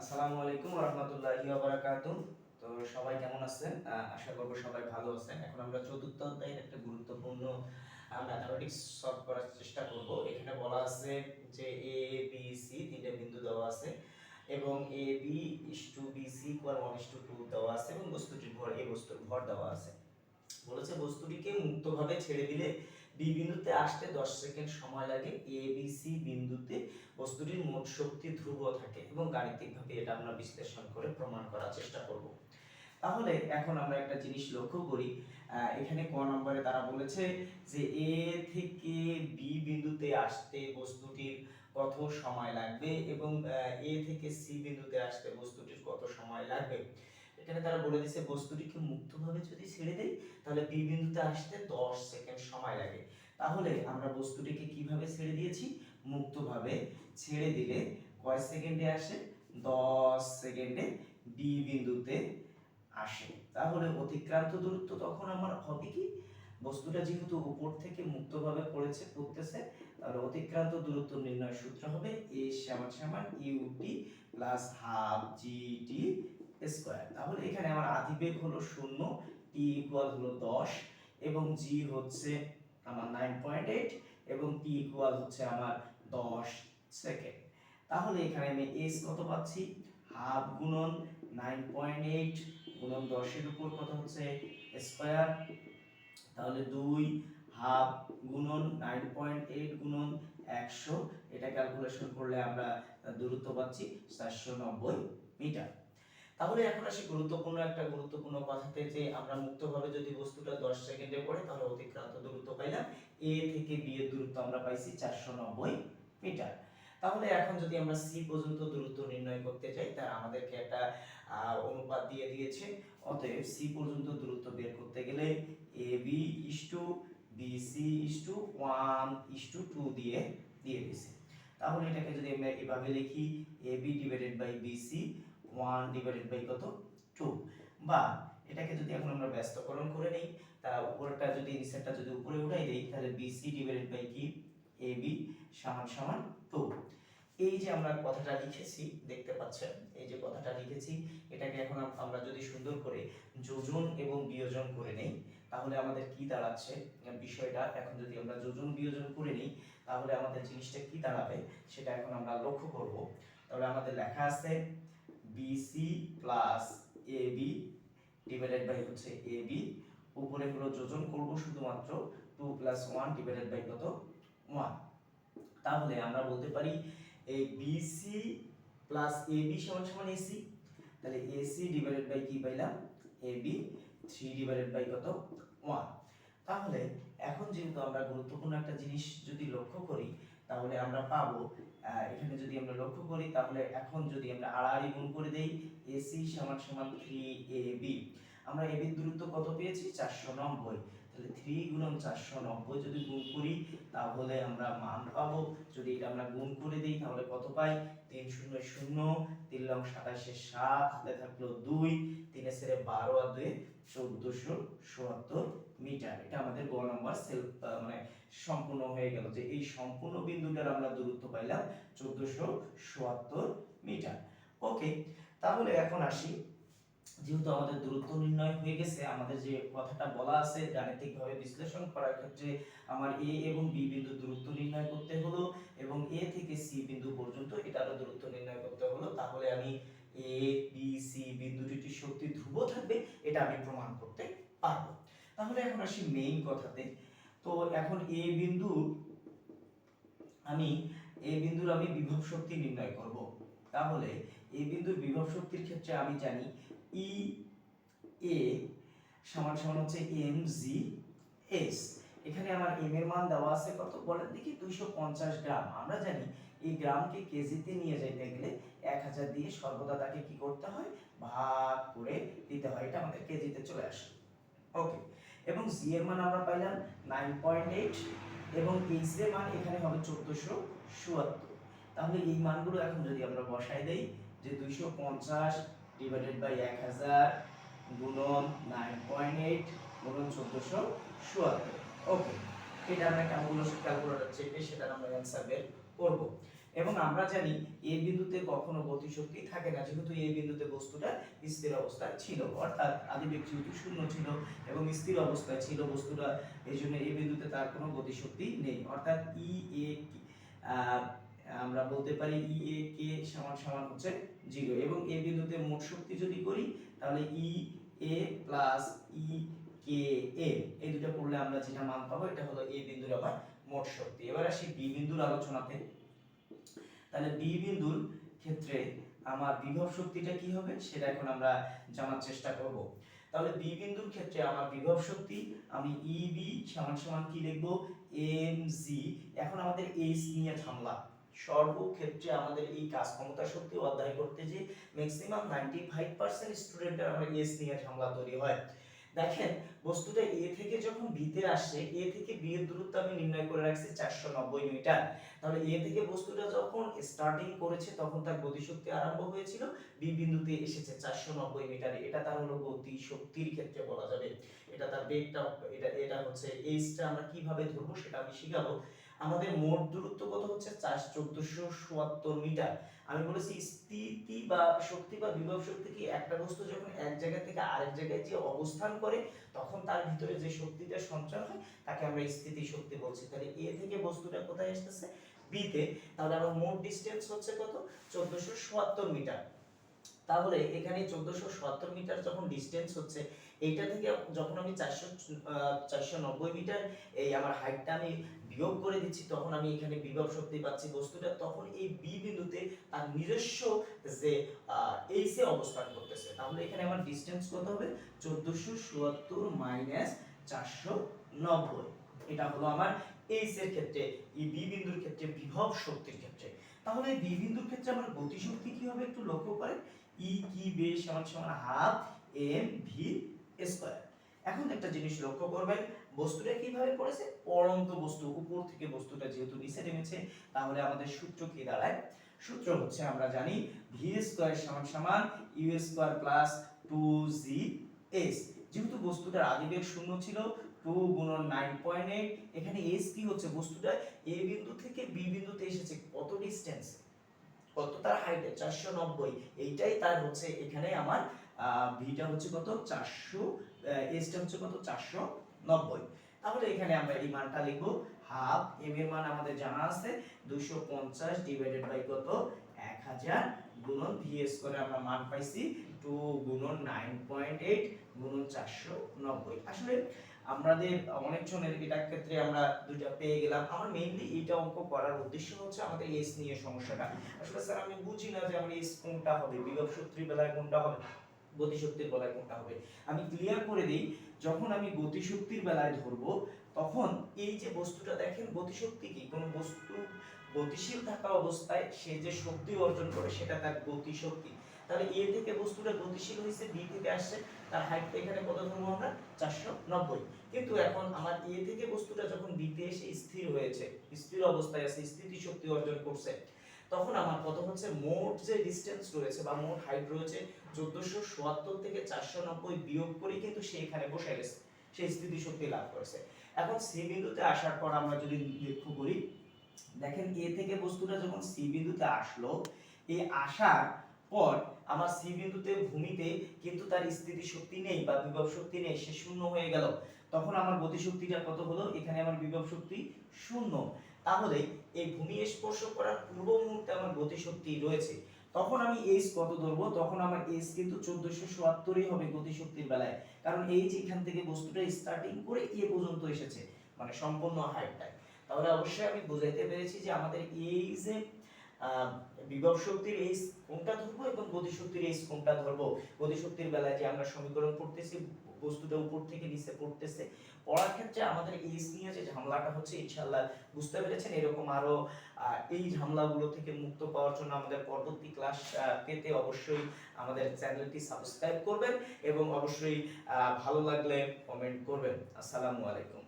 আসসালামু আলাইকুম রহমতুল্লাহি বারাকাতুহ। তো সবাই কেমন আছেন? আশা করব সবাই ভালো আছেন। এখন আমরা চতুর্থ অধ্যায়ের একটা গুরুত্বপূর্ণ ম্যাথামেটিক্স সলভ করার চেষ্টা করব। এখানে বলা আছে যে এ বি সি তিনটে বিন্দু দেওয়া আছে এবং A B is two B C equal one is two two দেওয়া আছে এবং বস্তুটির ভর, এই বস্তুর ভর দেওয়া আছে। বলেছে বস্তুটিকে মুক্তভাবে ছেড়ে দিলে বি বিন্দুতে আসতে 10 সেকেন্ড সময় লাগে এ বি সি বিন্দুতে বস্তুটির মোট শক্তি ধ্রুব থাকে এবং গাণিতিকভাবে এটা আমরা বিশ্লেষণ করে প্রমাণ করার চেষ্টা করব। তাহলে এখন আমরা একটা জিনিস লক্ষ্য করি এখানে ক নম্বরে তারা বলেছে যে এ থেকে বি বিন্দুতে আসতে বস্তুটির কত সময় লাগবে এবং এ থেকে সি বিন্দুতে আসতে বস্তুটির কত সময় লাগবে। এখানে তারা বলে দিছে বস্তুটিকে মুক্তভাবে যদি ছেড়ে দেই, তাহলে বি বিন্দুতে আসতে 10 সেকেন্ড সময় লাগে। তাহলে আমরা বস্তুটিকে কীভাবে ছেড়ে দিয়েছি? মুক্তভাবে ছেড়ে দিলে কয় সেকেন্ডে আসে? 10 সেকেন্ডে বি বিন্দুতে আসে। তাহলে অতিক্রান্ত দূরত্ব তখন আমার হবে কি? বস্তুটা যেহেতু উপর থেকে মুক্তভাবে পড়েছে, পড়তেছে, তাহলে অতিক্রান্ত দূরত্ব নির্ণয় সূত্র হবে এ সমান সমান UT plus half GT square তাহলে এখানে আমার আদি বেগ হলো শূন্য টি ইকুয়াল হলো দশ, এবং জি হচ্ছে আমার নাইন পয়েন্ট এইট এবং টি ইকুয়াল হচ্ছে আমার দশ সেকেন্ড তাহলে এখানে আমি এস কত পাচ্ছি? হাফ গুণন নাইন পয়েন্ট এইট গুণন দশের উপর কত হচ্ছে? স্কোয়ার তাহলে দুই হাফ গুণন নাইন পয়েন্ট এইট গুণন একশো, এটা ক্যালকুলেশন করলে আমরা দূরত্ব পাচ্ছি চারশো নব্বই মিটার। তাহলে এখন আসি গুরুত্বপূর্ণ একটা গুরুত্বপূর্ণ কথাতে যে আমরা মুক্তভাবে যদি বস্তুটা 10 সেকেন্ডে পড়ে, তাহলে অতিক্রান্ত দূরত্ব পাইলাম। এ থেকে বি এর দূরত্ব আমরা পাইছি 490 মিটার। তাহলে এখন যদি আমরা সি পর্যন্ত দূরত্ব নির্ণয় করতে চাই, তার আমাদেরকে একটা অনুপাত দিয়ে দিয়েছে। অতএব সি পর্যন্ত দূরত্ব বের করতে গেলে A B is two, B C is two, one is two two দিয়ে দিয়ে দিয়েছে। তাহলে এটাকে যদি আমরা এভাবে লিখি, A B divided by B C one divided by কত? টু বা এটাকে যদি এখন আমরা ব্যস্তকরণ করে নেই, তা উপরটা যদি, নিচেরটা যদি উপরে উঠাই দেই, তাহলে বিসি ডিভাইডেড বাই কি? এ বি সমান সমান টু এই যে আমরা কথাটা লিখেছি, দেখতে পাচ্ছেন? এই যে কথাটা লিখেছি, এটাকে এখন আমরা যদি সুন্দর করে যোজন এবং বিয়োজন করে নেই, তাহলে আমাদের কি দাঁড়াচ্ছে? বিষয়টা এখন যদি আমরা যোজন বিয়োজন করে নিই, তাহলে আমাদের জিনিসটা কি দাঁড়াবে? সেটা এখন আমরা লক্ষ্য করব। তাহলে আমাদের লেখা আছে BC plus A B divided by হচ্ছে এ বি উপরে হলো যোজন করব শুধুমাত্র two plus one divided by কত? ওয়ান তাহলে আমরা বলতে পারি এই বিসি প্লাস এ বি সমান সমান এসি তাহলে এসি ডিভাইডেড বাই কি পাইলাম? A B three divided by কত? ওয়ান তাহলে এখন যেহেতু আমরা গুরুত্বপূর্ণ একটা জিনিস যদি লক্ষ্য করি তাহলে আমরা পাবো। এখানে যদি আমরা লক্ষ্য করি, তাহলে এখন যদি আমরা আড়াআড়ি গুণ করে দেই, এসি সমান সমান থ্রি এ বি আমরা এ বির দূরত্ব কত পেয়েছি? চারশো নব্বই। তাহলে থ্রি গুণন চারশো নব্বই যদি গুণ করি, তাহলে আমরা মান পাবো। যদি এটা আমরা গুণ করে দিই, তাহলে কত পাই? তিন শূন্য শূন্য, তিন লং সাতাশে সাত, হাতে থাকল দুই তিনে সেরে বারো আর দুই চোদ্দশো চুয়াত্তর মিটার। এটা আমাদের গ নম্বর সেলফ মানে সম্পূর্ণ হয়ে গেল যে এই সম্পূর্ণ বিন্দুটার আমরা দূরত্ব পাইলাম চোদ্দশো চুয়াত্তর মিটার। ওকে, তাহলে এখন আসি যেহেতু আমাদের দূরত্ব নির্ণয় হয়ে গেছে, আমাদের যে কথাটা বলা আছে, গাণিতিকভাবে বিশ্লেষণ করার ক্ষেত্রে আমার এ এবং বি বিন্দু দূরত্ব নির্ণয় করতে হলো এবং এ থেকে সি বিন্দু পর্যন্ত এটারও দূরত্ব নির্ণয় করতে হলো। তাহলে আমি এ বি সি বিন্দু দুটির শক্তি ধ্রুব থাকবে, এটা আমি প্রমাণ করতে পারব। তাহলে এখন আসি মেইন কথাতে। তো এখন এ বিন্দু আমি এ বিন্দুর আমি বিভব শক্তি নির্ণয় করব। তাহলে এ বিন্দুর বিভব শক্তির ক্ষেত্রে আমি জানি ই এ সমান সমান হচ্ছে এম জি এস এখানে আমার এম এর মান দেওয়া আছে কত? বলেন দেখি, দুইশো পঞ্চাশ গ্রাম। আমরা জানি এই গ্রামকে কেজিতে নিয়ে যাইতে গেলে এক হাজার দিয়ে সর্বদা তাকে কি করতে হয়? ভাগ করে দিতে হয়। এটা আমাদের কেজিতে চলে আসে। ওকে। এবং জি এর মান আমরা পাইলাম নাইন পয়েন্ট এইট এবং এইচ এর মান এখানে হবে চোদ্দশো চুয়াত্তর। তাহলে এই মানগুলো এখন যদি আমরা বসাই দেই যে দুইশো পঞ্চাশ ডিভাইডেড বাই এক হাজার গুণন নাইন পয়েন্ট এইট গুণন চোদ্দশো চুয়াত্তর। ওকে এটা আমরা ক্যালকুলেশন ক্যালকুলেটর চেপে সেটা আমরা অ্যান্সার বের করব। এবং আমরা জানি এই বিন্দুতে কখনো গতিশক্তি থাকে না, যেহেতু এই বিন্দুতে বস্তুটা স্থির অবস্থায় ছিল। অর্থাৎ আদিবেগ যেহেতু শূন্য ছিল এবং স্থির অবস্থায় ছিল বস্তুটা, এই জন্য এই বিন্দুতে তার কোনো গতিশক্তি নেই। অর্থাৎ ই এ আমরা বলতে পারি ই এ কে সমান সমান হচ্ছে জিরো। এবং এই বিন্দুতে মোট শক্তি যদি করি, তাহলে ই এ প্লাস ই কে এ এই দুটো করলে আমরা যেটা মান পাবো, এটা হলো এ বিন্দুর আবার মোট শক্তি। এবার আসি বি বিন্দুর আলোচনাতে। তাহলে বি বিন্দুর ক্ষেত্রে আমার বিভব শক্তিটা কি হবে, সেটা এখন আমরা জানার চেষ্টা করব। তাহলে বি বিন্দুর ক্ষেত্রে আমার বিভব শক্তি, আমি ই বি সমান সমান কি লিখব? এম জি এখন আমাদের এইচ নিয়ে ঝামেলা। সর্বক্ষেত্রে আমাদের এই কাজ ক্ষমতা শক্তি অধ্যায় করতে যে ম্যাক্সিমাম নাইনটি ফাইভ পার্সেন্ট স্টুডেন্টের আমার এস নিয়ে ঝামেলা তৈরি হয়। দেখেন, বস্তুটা এ থেকে যখন বিতে আসছে এ থেকে বি এর দূরত্ব আমি নির্ণয় করে রাখছি চারশো নব্বই মিটার। তাহলে এ থেকে বস্তুটা যখন স্টার্টিং করেছে, তখন তার গতিশক্তি আরম্ভ হয়েছিল বি বিন্দুতে এসেছে চারশো নব্বই মিটারে। এটা তার হলো গতি শক্তির ক্ষেত্রে বলা যাবে। এটা তার বেগটা এটা এটা হচ্ছে এইচটা আমরা কীভাবে ধরবো সেটা আমি শিখাবো। আমাদের মোট দূরত্ব কত হচ্ছে? চার চোদ্দশো চুয়াত্তর মিটার। আমি বলেছি স্থিতি বা শক্তি বা বিভব শক্তি কি একটা বস্তু যখন এক জায়গা থেকে আরেক জায়গায় যে অবস্থান করে, তখন তার ভিতরে যে শক্তিটা সঞ্চার হয়, তাকে আমরা স্থিতি শক্তি বলছি। তাহলে এ থেকে বস্তুটা কোথায় আসতেছে? বি তে। তাহলে আমার মোট ডিসটেন্স হচ্ছে কত? চোদ্দশো চুয়াত্তর মিটার। তাহলে এখানে চোদ্দশো মিটার যখন ডিস্টেন্স হচ্ছে এইটা থেকে যখন আমি চারশো চারশো নব্বই মিটার এই আমার হাইটটা আমি বিয়োগ করে দিচ্ছি, তখন আমি এখানে বিভব শক্তি পাচ্ছি বস্তুটা, তখন এই বি বিন্দুতে তার নিজস্ব যে এইসে অবস্থান করতেছে। তাহলে এখানে আমার ডিস্টেন্স কত হবে? চোদ্দশো চুয়াত্তর মাইনাস চারশো নব্বই। এটা হলো আমার এইস এর ক্ষেত্রে, এই বি বিন্দুর ক্ষেত্রে, বিভব শক্তির ক্ষেত্রে। তাহলে বি বিন্দুর ক্ষেত্রে আমার গতি শক্তি কি হবে একটু লক্ষ্য করেন? ই কি বে সমান সমান হাফ এম ভি স্কয়ার এখন একটা জিনিস লক্ষ্য করবেন, বস্তুটা কীভাবে পড়েছে? পরন্ত বস্তু, উপর থেকে বস্তুটা যেহেতু নিচে নেমেছে, তাহলে আমাদের সূত্র কি দাঁড়ায়? সূত্র হচ্ছে, আমরা জানি ভি স্কয়ার সমান সমান U square plus two G S যেহেতু বস্তুটার আদিবেগ শূন্য ছিল টু গুণন নাইন পয়েন্ট এইট এখানে এস কি হচ্ছে? বস্তুটা এ বিন্দু থেকে বি বিন্দুতে এসেছে। কত ডিস্টেন্স কত তার হাইটে চারশো নব্বই। এইটাই তার হচ্ছে এখানে আমার ভিটা হচ্ছে কত? চারশো এসটা হচ্ছে কত? চারশো নব্বই। তাহলে এখানে আমরা এই মানটা লিখব। হাফ এম এর মান আমাদের জানা আছে। দুশো পঞ্চাশ ডিভাইডেড বাই কত? এক হাজার গুণন ভিএস করে আমরা মান পাইছি টু গুণন নাইন পয়েন্ট এইট গুণন চারশো নব্বই। আসলে আমাদের অনেক জনের এটার ক্ষেত্রে আমরা দুইটা পেয়ে গেলাম। আমার মেইনলি এইটা অঙ্ক করার উদ্দেশ্য হচ্ছে আমাদের এস নিয়ে সমস্যাটা। আসলে স্যার, আমি বুঝি না যে আমার এস কোনটা হবে? বিভব শক্তির বেলায় কোনটা হবে? গতিশক্তির বেলায় কোনটা হবে? আমি ক্লিয়ার করে দিই, যখন আমি গতিশক্তির বেলায় ধরবো, তখন এই যে বস্তুটা দেখেন, গতিশক্তি কি? কোন বস্তু গতিশীল থাকা অবস্থায় সে যে শক্তি অর্জন করে, সেটা তার গতিশক্তি। তাহলে এ থেকে বস্তুটা গতিশীল হয়েছে, বি থেকে আসছে, তার হাইট এখানে কত ধরবো আমরা? চারশো নব্বই। কিন্তু এখন আমার এ থেকে বস্তুটা যখন বিতে এসে স্থির হয়েছে, স্থির অবস্থায় আছে স্থিতি শক্তি অর্জন করছে তখন আমার কত হচ্ছে মোট যে ডিস্টেন্স রয়েছে বা মোট হাইট রয়েছে চোদ্দশো সোয়াত্তর থেকে চারশো নব্বই বিয়োগ করে কিন্তু সে এখানে বসে গেছে। সে স্থিতি শক্তি লাভ করেছে। এখন সি বিন্দুতে আসার পর আমরা যদি লক্ষ্য করি, দেখেন এ থেকে বস্তুটা যখন সি বিন্দুতে আসলো এই আসার পর আমার সি বিন্দুতে ভূমিতে কিন্তু তার স্থিতি শক্তি নেই বা বিভব শক্তি নেই, সে শূন্য হয়ে গেল। তখন আমার গতি শক্তিটা কত হলো? এখানে আমার বিভব শক্তি শূন্য। তাহলে এই ভূমি স্পর্শ করার পূর্ব মুহূর্তে আমার গতি শক্তি রয়েছে। তখন আমি এইচ কত ধরবো? তখন আমার এইচ কিন্তু চোদ্দশো চুয়াত্তরই হবে গতি শক্তির বেলায়। কারণ এই যে এখান থেকে বস্তুটা স্টার্টিং করে এ পর্যন্ত এসেছে মানে সম্পূর্ণ হাইটটায় তাহলে অবশ্যই আমি বুঝাইতে পেরেছি যে আমাদের এই যে বিভব শক্তির এই কোনটা ধরবো এবং গতি শক্তির এই কোনটা ধরবো? গতি শক্তির বেলায় যে আমরা সমীকরণ পড়তেছি বস্তুটা উপর থেকে নিচে পড়তেছে। পড়ার ক্ষেত্রে আমাদের এই নিয়ে যে ঝামেলাটা হচ্ছে ইনশাল্লাহ বুঝতে পেরেছেন, এরকম আরও এই ঝামেলাগুলো থেকে মুক্ত পাওয়ার জন্য আমাদের পরবর্তী ক্লাস পেতে অবশ্যই আমাদের চ্যানেলটি সাবস্ক্রাইব করবেন এবং অবশ্যই ভালো লাগলে কমেন্ট করবেন। আসসালামু আলাইকুম।